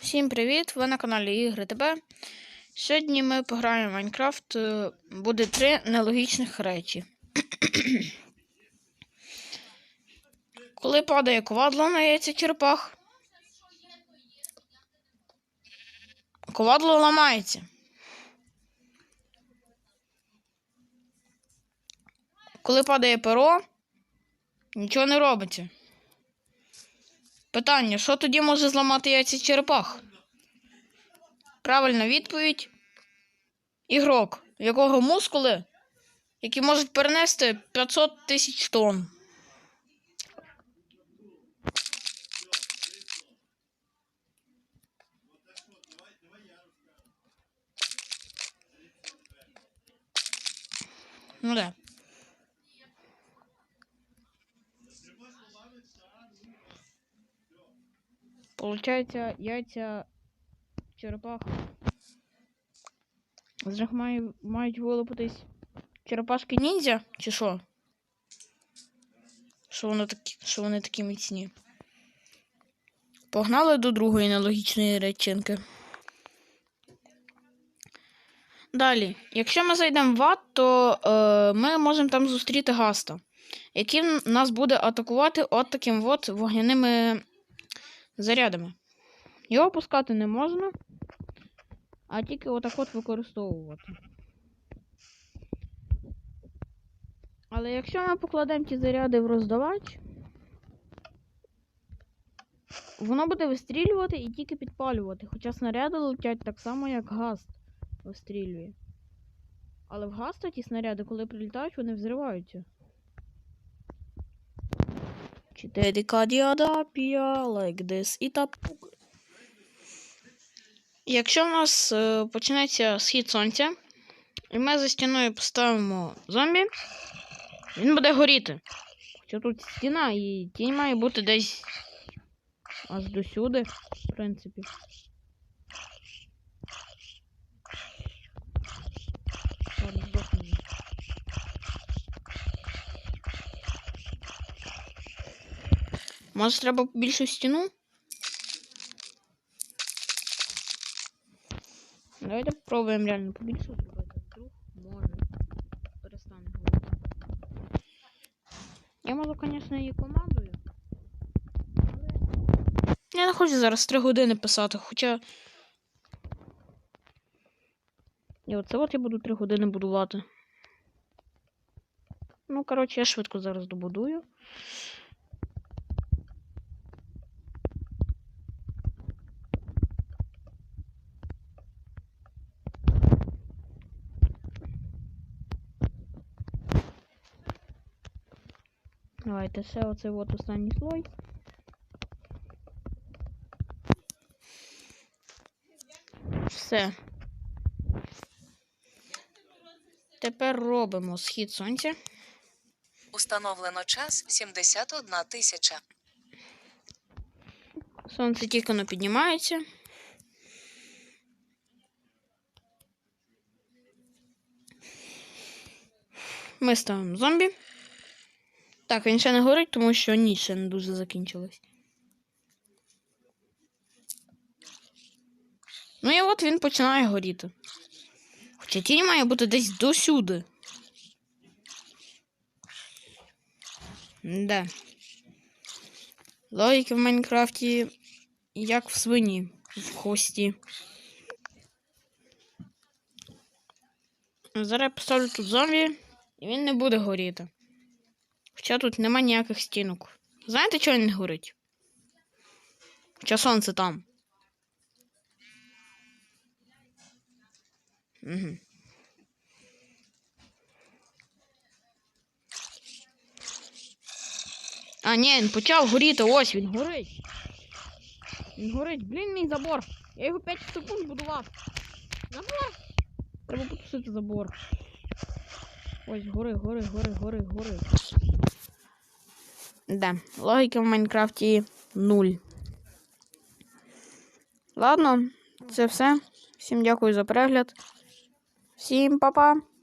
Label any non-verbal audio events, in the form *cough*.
Всім привіт! Ви на каналі Ігри ТБ. Сьогодні ми пограємо в Майнкрафт. Е, Буде три нелогічних речі. *coughs* Коли падає ковадло на яйця черепах, ковадло ламається. Коли падає перо, нічого не робиться. Питання: що тоді може зламати яйця черепах? Правильна відповідь. Ігрок, якого мускули, які можуть перенести 500 тисяч тонн. Ну да. Получається, яйця черепах. З них мають вилупитись черепашки ніндзя, чи що? Що вони такі, що вони такі міцні? Погнали до другої нелогічної речинки. Далі, якщо ми зайдемо в ад, то е, ми можемо там зустріти гаста, який нас буде атакувати от таким от вогняними зарядами. Його пускати не можна, а тільки отак от використовувати. Але якщо ми покладемо ті заряди в роздавач, воно буде вистрілювати і тільки підпалювати. Хоча снаряди летять так само, як гаст вистрілює. Але в гаста ті снаряди, коли прилітають, вони взриваються. Чотири кадіадапія, like this, і тапук. Якщо в нас е, почнеться схід сонця, і ми за стіною поставимо зомбі, він буде горіти. Хоча тут стіна і тінь має бути десь аж досюди, в принципі. Ладно, здохне він. Може, треба більшу стіну? Давайте попробуємо реально побільше. Вдруг може. Я можу, звісно, її командою. Але я не хочу зараз 3 години писати, хоча. І оце от я буду 3 години будувати. Ну, коротше, я швидко зараз добудую. Давайте ще оцей от останній слой. Все. Тепер робимо схід сонця. Установлено час 71 тисяча. Сонце тільки не піднімається. Ми ставимо зомбі. Так, він ще не горить, тому що ніч ще не дуже закінчилась. Ну і от він починає горіти. Хоча тінь має бути десь досюди. Да. Логіки в Майнкрафті як в свині в хвості. Зараз я поставлю тут зомбі, і він не буде горіти. Хоча тут нема ніяких стінок. Знаєте, чого він не горить? Хоча сонце там. Угу. А, ні, він почав горіти. Ось він горить. Він горить. Блін, мій забор. Я його 5 секунд будував. Забор! Треба потушити забор. Ось, гори, гори, гори, гори, гори. Да, логіки в Майнкрафті нуль. Ладно, це все. Всім дякую за перегляд. Всім па-па!